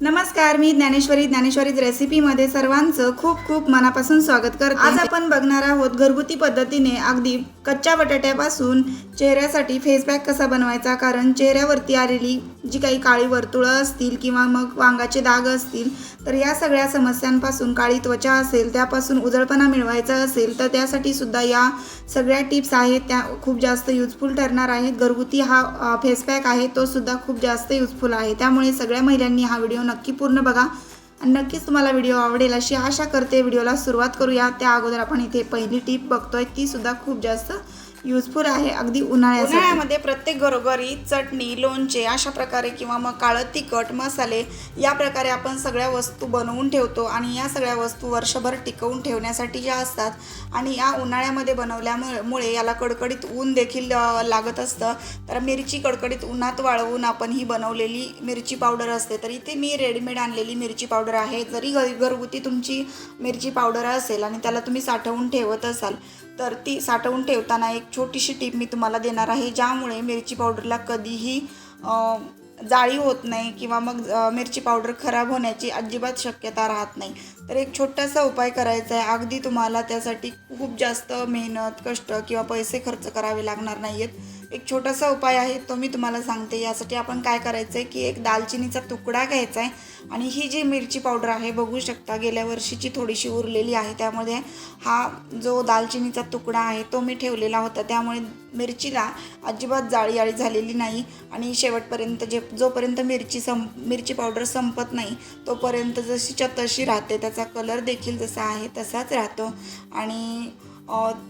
नमस्कार मी ज्ञानेश्वरी ज्ञानेश्वरीज रेसिपीमध्ये सर्वांचं खूप खूप मनापासून स्वागत करते. आज आपण बघणार आहोत घरगुती पद्धतीने अगदी कच्च्या बटाट्यापासून चेहऱ्यासाठी फेस पॅक कसा बनवायचा? कारण चेहऱ्यावरती आलेली जी काही काळी वर्तुळं असतील किंवा मग वांगाचे दाग असतील तर या सगळ्या समस्यांपासून काळी त्वचा असेल त्यापासून उजळपणा मिळवायचा असेल तर त्यासाठी सुद्धा या सगळ्या टिप्स आहेत. त्या खूप जास्त युजफुल ठरणार आहेत. घरगुती हा फेसपॅक आहे तो सुद्धा खूप जास्त युजफुल आहे. त्यामुळे सगळ्या महिलांनी हा व्हिडिओ नक्की पूर्ण बघा. आणि नक्कीच तुम्हाला व्हिडिओ आवडेल अशी आशा करते. व्हिडिओला सुरुवात करूया. त्या अगोदर आपण इथे पहिली टीप बघतोय ती सुद्धा खूप जास्त युजफुल आहे अगदी उन्हाळ्यासाठी. उन्हाळ्यामध्ये प्रत्येक घरोघरी चटणी लोणचे अशा प्रकारे किंवा मग काळं तिखट मसाले या प्रकारे आपण सगळ्या वस्तू बनवून ठेवतो आणि या सगळ्या वस्तू वर्षभर टिकवून ठेवण्यासाठी ज्या असतात आणि या उन्हाळ्यामध्ये बनवल्यामुळे मुळे याला कडकडीत ऊन देखील लागत असतं. तर मिरची कडकडीत उन्हात वाळवून आपण ही बनवलेली मिरची पावडर असते. तर इथे मी रेडीमेड आणलेली मिरची पावडर आहे. जरी घरगुती तुमची मिरची पावडर असेल आणि त्याला तुम्ही साठवून ठेवत असाल तर ती साठवून ठेवताना एक छोटीशी टीप मी तुम्हाला देणार आहे ज्यामुळे मिरची पावडरला कधीही जाळी होत नाही किंवा मग मिरची पावडर खराब होण्याची अजिबात शक्यता राहत नाही. तर एक छोटासा उपाय करायचा आहे. अगदी तुम्हाला त्यासाठी खूप जास्त मेहनत कष्ट किंवा पैसे खर्च करावे लागणार नाही आहेत एक छोटासा उपाय आहे तो मी तुम्हाला सांगते. यासाठी आपण काय करायचं आहे की एक दालचिनीचा तुकडा घ्यायचा आहे आणि ही जी मिरची पावडर आहे बघू शकता गेल्या वर्षीची थोडीशी उरलेली आहे. त्यामध्ये हा जो दालचिनीचा तुकडा आहे तो मी ठेवलेला होता. त्यामुळे मिरचीला अजिबात जाळी झालेली नाही आणि शेवटपर्यंत जे जोपर्यंत मिरची सं मिरची पावडर संपत नाही तोपर्यंत जशीच्या तशी राहते. त्याचा कलर देखील जसा आहे तसाच राहतो. आणि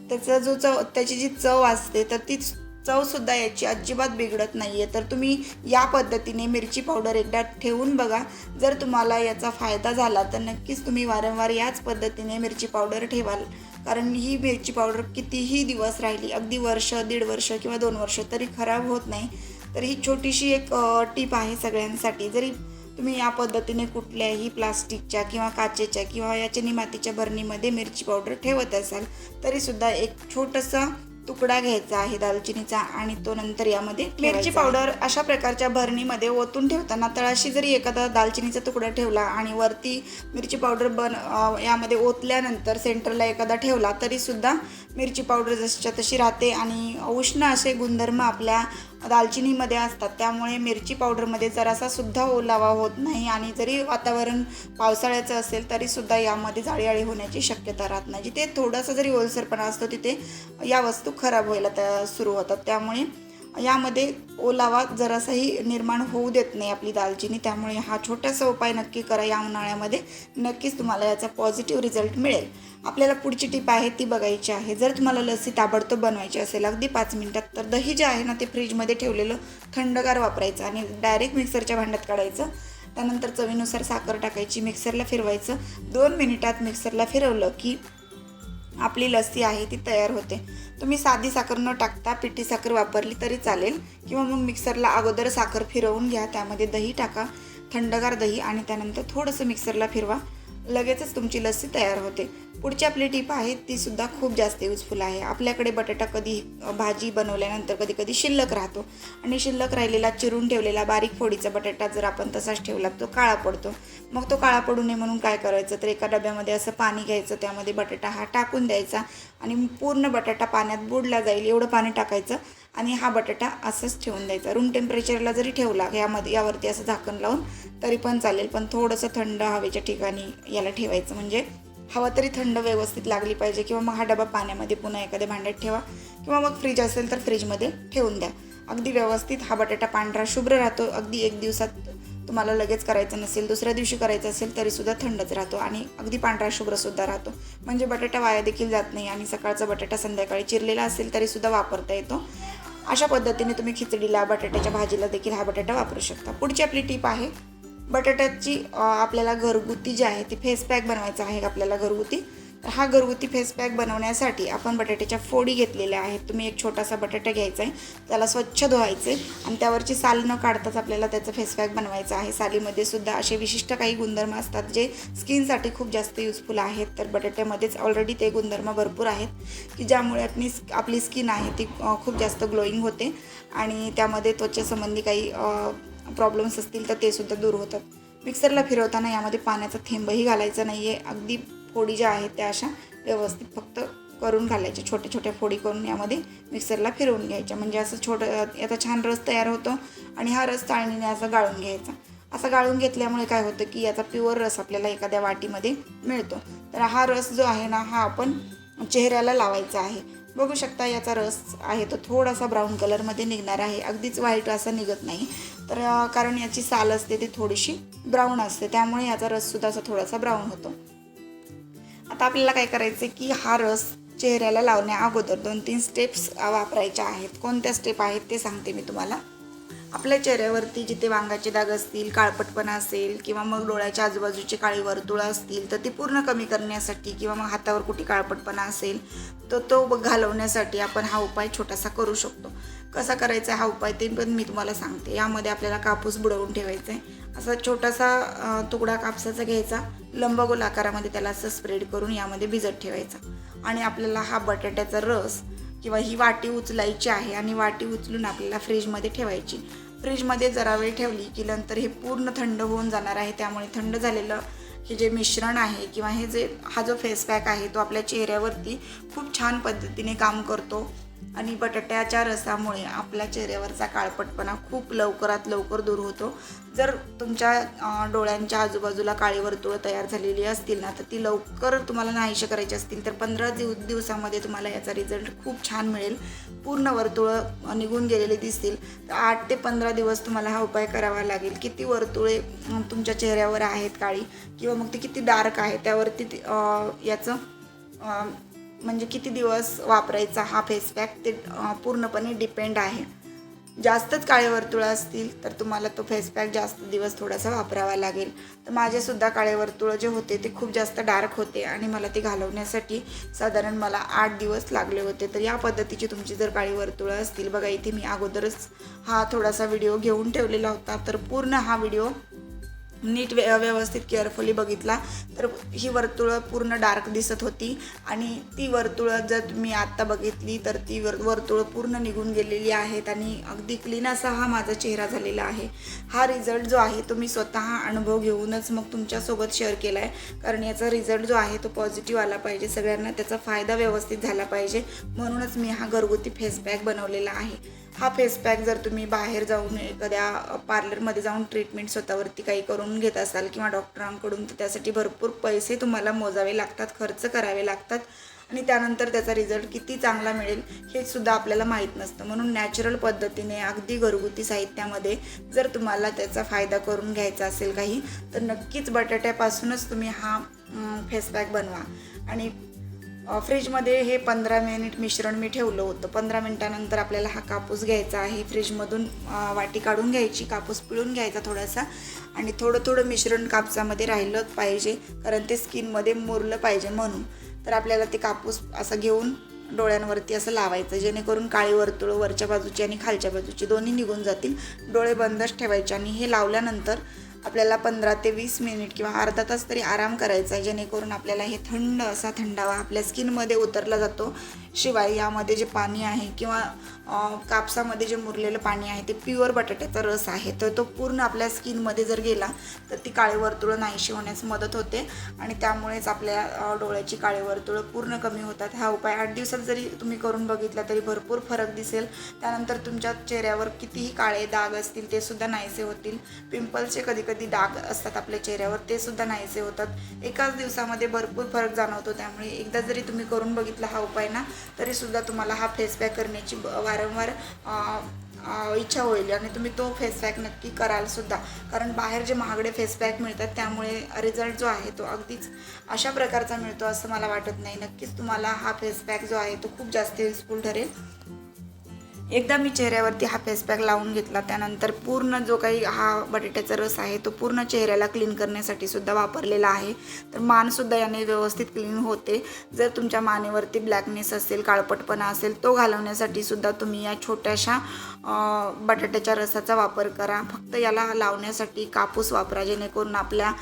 त्याचा जो चव त्याची जी चव असते तर तीच चवसुद्धा याची अजिबात बिघडत नाही आहे तर तुम्ही या पद्धतीने मिरची पावडर एकदा ठेवून बघा. जर तुम्हाला याचा फायदा झाला तर नक्कीच तुम्ही वारंवार याच पद्धतीने मिरची पावडर ठेवाल. कारण ही मिरची पावडर कितीही दिवस राहिली अगदी वर्ष दीड वर्ष किंवा दोन वर्ष तरी खराब होत नाही. तर ही छोटीशी एक टीप आहे सगळ्यांसाठी. जरी तुम्ही या पद्धतीने कुठल्याही प्लास्टिकच्या किंवा काचेच्या किंवा या चिनी मातीच्या भरणीमध्ये मिरची पावडर ठेवत असाल तरीसुद्धा एक छोटंसं तुकडा घ्यायचा आहे दालचिनीचा आणि तो नंतर यामध्ये मिरची पावडर अशा प्रकारच्या भरणीमध्ये ओतून ठेवताना तळाशी जरी एखादा दालचिनीचा तुकडा ठेवला आणि वरती मिरची पावडर बन यामध्ये ओतल्यानंतर सेंटरला एखादा ठेवला तरी सुद्धा मिरची पावडर जशीच्या तशी राहते आणि उष्ण असे गुणधर्म आपल्या दालचिनीमध्ये असतात. त्यामुळे मिरची पावडरमध्ये जरासा सुद्धा ओलावा होत नाही आणि जरी वातावरण पावसाळ्याचं असेल तरीसुद्धा यामध्ये जाळीआळी होण्याची शक्यता राहत नाही. जिथे थोडासा जरी ओलसरपणा असतो तिथे या वस्तू खराब व्हायला त्या सुरू होतात. त्यामुळे यामध्ये ओलावा जरासाही निर्माण होऊ देत नाही आपली दालचिनी. त्यामुळे हा छोटासा उपाय नक्की करा. या उन्हाळ्यामध्ये नक्कीच तुम्हाला याचा पॉझिटिव्ह रिझल्ट मिळेल. आपल्याला पुढची टीप आहे ती बघायची आहे. जर तुम्हाला लसी ताबडतोब बनवायची असेल अगदी पाच मिनिटात तर दही जे आहे ना ते फ्रीजमध्ये ठेवलेलं थंडगार वापरायचं आणि डायरेक्ट मिक्सरच्या भांड्यात काढायचं. त्यानंतर चवीनुसार साखर टाकायची मिक्सरला फिरवायचं. दोन मिनिटात मिक्सरला फिरवलं की आपली लस्सी आहे ती तयार होते. तुम्ही साधी साखर न टाकता पिठी साखर वापरली तरी चालेल. किंवा मग मिक्सरला अगोदर साखर फिरवून घ्या. त्यामध्ये दही टाका. थंडगार दही आणि त्यानंतर थोडंसं मिक्सरला फिरवा. लगेचच तुमची लस्सी तयार होते. पुढची आपली टीप आहे ती सुद्धा खूप जास्त युजफुल आहे. आपल्याकडे बटाटा कधी भाजी बनवल्यानंतर कधी कधी शिल्लक राहतो. आणि शिल्लक राहिलेला चिरून ठेवलेला बारीक फोडीचा बटाटा जर आपण तसाच ठेवला तो काळा पडतो. मग तो काळा पडू नये म्हणून काय करायचं? तर एका डब्यामध्ये असं पाणी घ्यायचं त्यामध्ये बटाटा हा टाकून द्यायचा आणि पूर्ण बटाटा पाण्यात बुडला जाईल. एवढं पाणी टाकायचं आणि हा बटाटा असंच ठेवून द्यायचा. रूम टेम्परेचरला जरी ठेवला यामध्ये यावरती असं झाकण लावून तरी पण चालेल. पण थोडंसं थंड हवेच्या ठिकाणी याला ठेवायचं. म्हणजे हवा तरी थंड व्यवस्थित लागली पाहिजे किंवा मग हा डबा पाण्यामध्ये पुन्हा एखाद्या भांड्यात ठेवा किंवा मग फ्रीज असेल तर फ्रीजमध्ये ठेवून द्या. अगदी व्यवस्थित हा बटाटा पांढरा शुभ्र राहतो. अगदी एक दिवसात तुम्हाला लगेच करायचं नसेल दुसऱ्या दिवशी करायचं असेल तरीसुद्धा थंडच राहतो आणि अगदी पांढरा शुभ्रसुद्धा राहतो. म्हणजे बटाटा वाया देखील जात नाही आणि सकाळचा बटाटा संध्याकाळी चिरलेला असेल तरीसुद्धा वापरता येतो. अशा पद्धतीने तुम्ही खिचडीला बटाट्याच्या भाजीला देखील हा बटाटा वापरू शकता. पुढची आपली टीप आहे बटाट्याची आपल्याला घरगुती जी आहे ती फेस पॅक बनवायचा आहे आपल्याला घरगुती. तर हा घरगुती फेस पॅक बनवण्यासाठी आपण बटाट्याच्या फोडी घेतलेल्या आहेत. तुम्ही एक छोटासा बटाटा घ्यायचा आहे त्याला स्वच्छ धुवायचे आणि त्यावरची साल न काढताच आपल्याला त्याचं फेस पॅक बनवायचं आहे. सालीमध्ये सुद्धा असे विशिष्ट काही गुणधर्म असतात जे स्किनसाठी खूप जास्त युजफुल आहेत. तर बटाट्यामध्येच ऑलरेडी ते गुणधर्म भरपूर आहेत की ज्यामुळे आपली आपली स्किन आहे ती खूप जास्त ग्लोईंग होते आणि त्यामध्ये त्वचेसंबंधी काही प्रॉब्लेम्स असतील तर ते सुद्धा दूर होतात. मिक्सरला फिरवताना यामध्ये पाण्याचा थेंबही घालायचा नाही आहे अगदी फोडी ज्या आहेत त्या अशा व्यवस्थित फक्त करून घालायच्या छोट्या छोट्या फोडी करून यामध्ये मिक्सरला फिरवून घ्यायच्या. म्हणजे असं छोटं याचा छान रस तयार होतो आणि हा रस चाळणीने असा गाळून घ्यायचा. असा गाळून घेतल्यामुळे काय होतं की याचा प्युअर रस आपल्याला एखाद्या वाटीमध्ये मिळतो. तर हा रस जो आहे ना हा आपण चेहऱ्याला लावायचा आहे. बघू शकता याचा रस आहे तो थोडासा ब्राऊन कलरमध्ये निघणार आहे. अगदीच व्हाईट असा निघत नाही. तर कारण याची साल असते ती थोडीशी ब्राऊन असते. त्यामुळे याचा रससुद्धा असा थोडासा ब्राऊन होतो. आता आपल्याला काय करायचं आहे की हा रस चेहऱ्याला लावण्या अगोदर दोन तीन स्टेप्स वापरायच्या आहेत. कोणत्या स्टेप आहेत ते सांगते मी तुम्हाला. आपल्या चेहऱ्यावरती जिथे वांगाचे दाग असतील काळपटपणा असेल किंवा मग डोळ्याच्या आजूबाजूचे काळी वर्तुळं असतील तर ती पूर्ण कमी करण्यासाठी किंवा मग हातावर कुठे काळपटपणा असेल तर तो घालवण्यासाठी आपण हा उपाय छोटासा करू शकतो. कसा करायचा हा उपाय ते पण मी तुम्हाला सांगते. यामध्ये आपल्याला कापूस बुडवून ठेवायचा आहे असा छोटासा तुकडा कापसाचा घ्यायचा. लंबगोल आकारामध्ये त्याला असं स्प्रेड करून यामध्ये भिजत ठेवायचा. आणि आपल्याला हा बटाट्याचा रस किंवा ही वाटी उचलायची आहे आणि वाटी उचलून आपल्याला फ्रीजमध्ये ठेवायची. फ्रीजमध्ये जरा वेळ ठेवली की नंतर हे पूर्ण थंड होऊन जाणार आहे. त्यामुळे थंड झालेलं हे जे मिश्रण आहे किंवा हे जे हा जो फेस पॅक आहे तो आपल्या चेहऱ्यावरती खूप छान पद्धतीने काम करतो. आणि बटाट्याच्या रसामुळे आपल्या चेहऱ्यावरचा काळपटपणा खूप लवकरात लवकर दूर होतो. जर तुमच्या डोळ्यांच्या आजूबाजूला काळी वर्तुळं तयार झालेली असतील ना तर ती लवकर तुम्हाला नाहीशे करायची असतील तर पंधरा दिव दिवसामध्ये तुम्हाला याचा रिझल्ट खूप छान मिळेल. पूर्ण वर्तुळं निघून गेलेली दिसतील. तर आठ ते पंधरा दिवस तुम्हाला हा उपाय करावा लागेल. किती वर्तुळे तुमच्या चेहऱ्यावर आहेत काळी किंवा मग ते किती डार्क आहे त्यावरती याचं म्हणजे किती दिवस वापरायचा हा फेस पॅक ते पूर्णपणे डिपेंड आहे. जास्तच काळे वर्तुळ असतील तर तुम्हाला तो फेस पॅक जास्त दिवस थोडासा वापरावा लागेल. तर माझेसुद्धा काळे वर्तुळं जे होते ते खूप जास्त डार्क होते आणि मला ते घालवण्यासाठी साधारण मला आठ दिवस लागले होते. तर या पद्धतीची तुमची जर काळी वर्तुळं असतील बघा इथे मी अगोदरच हा थोडासा व्हिडिओ घेऊन ठेवलेला होता. तर पूर्ण हा व्हिडिओ नीट व्य व्यवस्थित केअरफुली बघितला तर ही वर्तुळं पूर्ण डार्क दिसत होती. आणि ती वर्तुळं जर तुम्ही आत्ता बघितली तर ती वर वर्तुळं पूर्ण निघून गेलेली आहेत आणि अगदी क्लीन असा हा माझा चेहरा झालेला आहे. हा रिझल्ट जो आहे तो मी स्वतः अनुभव घेऊनच मग तुमच्यासोबत शेअर केला आहे कारण याचा रिझल्ट जो आहे तो पॉझिटिव्ह आला पाहिजे. सगळ्यांना त्याचा फायदा व्यवस्थित झाला पाहिजे. म्हणूनच मी हा घरगुती फेस पॅक बनवलेला आहे. हा फेस पॅक जर तुम्ही बाहेर जाऊन एखाद्या पार्लरमध्ये जाऊन ट्रीटमेंट स्वतःवरती काही करून घेत असाल किंवा डॉक्टरांकडून तर त्यासाठी भरपूर पैसे तुम्हाला मोजावे लागतात खर्च करावे लागतात. आणि त्यानंतर त्याचा रिझल्ट किती चांगला मिळेल हे सुद्धा आपल्याला माहीत नसतं. म्हणून नॅचरल पद्धतीने अगदी घरगुती साहित्यामध्ये जर तुम्हाला त्याचा फायदा करून घ्यायचा असेल काही तर नक्कीच बटाट्यापासूनच तुम्ही हा फेसपॅक बनवा. आणि फ्रीजमध्ये हे पंधरा मिनिट मिश्रण मी ठेवलं होतं. पंधरा मिनटानंतर आपल्याला हा कापूस घ्यायचा आहे. फ्रीजमधून वाटी काढून घ्यायची कापूस पिळून घ्यायचा थोडासा आणि थोडं थोडं मिश्रण कापसामध्ये राहिलं पाहिजे कारण ते स्किनमध्ये मुरलं पाहिजे म्हणून. तर आपल्याला ते कापूस असं घेऊन डोळ्यांवरती असं लावायचं जेणेकरून काळी वर्तुळं वरच्या बाजूची आणि खालच्या बाजूची दोन्ही निघून जातील. डोळे बंदच ठेवायचे आणि हे लावल्यानंतर आपल्याला पंधरा ते वीस मिनिट किंवा अर्धा तास तरी आराम करायचा आहे जेणेकरून आपल्याला हे थंड असा थंडावा आपल्या स्किनमध्ये उतरला जातो. शिवाय यामध्ये जे पाणी आहे किंवा कापसामध्ये जे मुरलेलं पाणी आहे ते प्युअर बटाट्याचा रस आहे. तर तो पूर्ण आपल्या स्किनमध्ये जर गेला तर ती काळी वर्तुळं नाहीशी होण्यास मदत होते. आणि त्यामुळेच आपल्या डोळ्याची काळी वर्तुळं पूर्ण कमी होतात. हा उपाय आठ दिवसात जरी तुम्ही करून बघितला तरी भरपूर फरक दिसेल. त्यानंतर तुमच्या चेहऱ्यावर कितीही काळे डाग असतील ते सुद्धा नाहीसे होतील. पिंपल्सचे कधी कधी डाग असतात आपल्या चेहऱ्यावर ते सुद्धा नाहीसे होतात. एकाच दिवसामध्ये भरपूर फरक जाणवतो. त्यामुळे एकदा जरी तुम्ही करून बघितला हा उपाय ना तरीसुद्धा तुम्हाला हा फेस पॅक करण्याची ब- वारंवार इच्छा होईल आणि तुम्ही तो फेस पॅक नक्की कराल सुद्धा कारण बाहेर जे महागडे फेस पॅक मिळतात त्यामुळे रिझल्ट जो आहे तो अगदीच अशा प्रकारचा मिळतो असं मला वाटत नाही. नक्कीच तुम्हाला हा फेस पॅक जो आहे तो खूप जास्त युजफुल ठरेल. एकदा मी चेहऱ्यावरती हा फेस पॅक लावून घेतला त्यानंतर पूर्ण जो काही हा बटाट्याचा रस आहे तो पूर्ण चेहऱ्याला क्लीन करण्यासाठी सुद्धा वापरलेला आहे. तर मानसुद्धा याने व्यवस्थित क्लीन होते. जर तुमच्या मानेवरती ब्लॅकनेस असेल काळपटपणा असेल तो घालवण्यासाठी सुद्धा तुम्ही या छोट्याशा बटाट्याच्या रसाचा वापर करा. फक्त याला लावण्यासाठी कापूस वापरा जेणेकरून आपल्या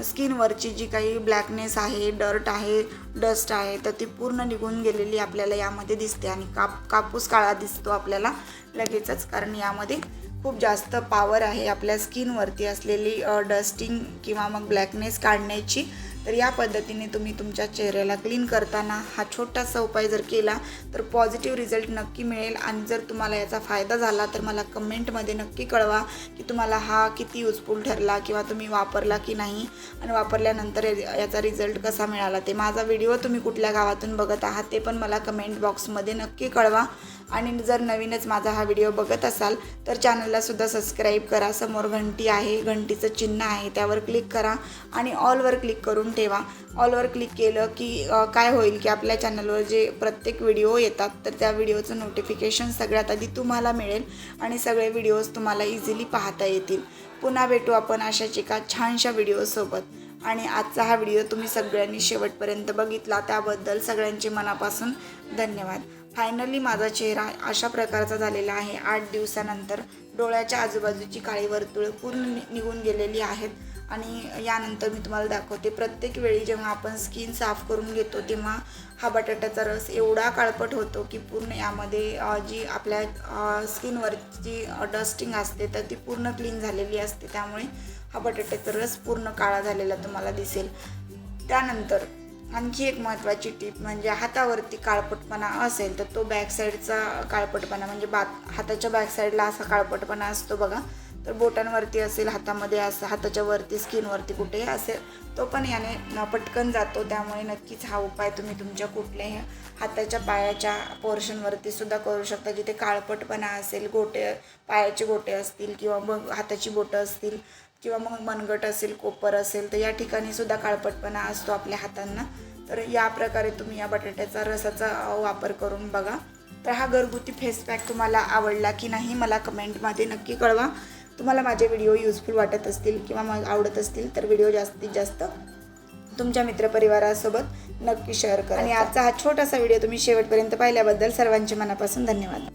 स्किनवरची जी काही ब्लॅकनेस आहे डर्ट आहे डस्ट आहे तर ती पूर्ण निघून गेलेली आपल्याला यामध्ये दिसते आणि काप कापूस काळा दिसतो आपल्याला लगेचच. कारण यामध्ये खूप जास्त पॉवर आहे आपल्या स्किनवरती असलेली डस्टिंग किंवा मग ब्लॅकनेस काढण्याची. तर या पद्धतीने तुम्ही तुमच्या चेहऱ्याला क्लीन करताना हा छोटासा उपाय जर केला तर पॉझिटिव्ह रिझल्ट नक्की मिळेल. आणि जर तुम्हाला याचा फायदा झाला तर मला कमेंटमध्ये नक्की कळवा की तुम्हाला हा किती युजफुल ठरला किंवा तुम्ही वापरला की नाही. आणि वापरल्यानंतर याचा रिझल्ट कसा मिळाला ते. माझा व्हिडिओ तुम्ही कुठल्या गावातून बघत आहात ते पण मला कमेंट बॉक्समध्ये नक्की कळवा. आणि जर नवीनच माझा हा व्हिडिओ बघत असाल तर चॅनलला सुद्धा सबस्क्राईब करा. समोर घंटी आहे घंटीचं चिन्ह आहे त्यावर क्लिक करा आणि ऑलवर क्लिक करून ठेवा. ऑलवर क्लिक केलं की काय होईल की आपल्या चॅनलवर जे प्रत्येक व्हिडिओ येतात तर त्या व्हिडिओचं नोटिफिकेशन सगळ्यात आधी तुम्हाला मिळेल आणि सगळे व्हिडिओज तुम्हाला इझिली पाहता येतील. पुन्हा भेटू आपण अशाच एका छानशा व्हिडिओसोबत आणि आजचा हा व्हिडिओ तुम्ही सगळ्यांनी शेवटपर्यंत बघितला त्याबद्दल सगळ्यांचे मनापासून धन्यवाद. फायनली माझा चेहरा अशा प्रकारचा झालेला आहे. आठ दिवसानंतर डोळ्याच्या आजूबाजूची काळी वर्तुळं पूर्ण नि- निघून गेलेली आहेत. आणि यानंतर मी तुम्हाला दाखवते प्रत्येक वेळी जेव्हा आपण स्किन साफ करून घेतो तेव्हा हा बटाट्याचा रस एवढा काळपट होतो की पूर्ण यामध्ये जी आपल्या स्किनवरची डस्टिंग असते तर ती पूर्ण क्लीन झालेली असते. त्यामुळे हा बटाट्याचा रस पूर्ण काळा झालेला तुम्हाला दिसेल. त्यानंतर आणखी एक महत्त्वाची टीप म्हणजे हातावरती काळपटपणा असेल तर तो बॅक साईडचा काळपटपणा म्हणजे बात हाताच्या बॅकसाईडला असा काळपटपणा असतो बघा. तर बोटांवरती असेल हातामध्ये असं हाताच्या वरती स्किनवरती कुठेही असेल तो पण याने पटकन जातो. त्यामुळे नक्कीच हा उपाय तुम्ही तुमच्या कुठल्याही हाताच्या पायाच्या पोर्शनवरती सुद्धा करू शकता. जिथे काळपटपणा असेल गोटे पायाचे गोटे असतील किंवा मग हाताची बोटं असतील किंवा मग मनगट असेल कोपर असेल तर या ठिकाणी सुद्धा काळपटपणा असतो आपल्या हातांना. तर या प्रकारे तुम्ही या बटाट्याचा रसाचा वापर करून बघा. तर हा घरगुती फेस पॅक तुम्हाला आवडला की नाही मला कमेंटमध्ये नक्की कळवा. तुम्हाला माझे व्हिडिओ युजफुल वाटत असतील किंवा मग आवडत असतील तर व्हिडिओ जास्तीत जास्त तुमच्या मित्रपरिवारासोबत नक्की शेअर करा. आणि आजचा हा छोटासा व्हिडिओ तुम्ही शेवटपर्यंत पाहिल्याबद्दल सर्वांचे मनापासून धन्यवाद.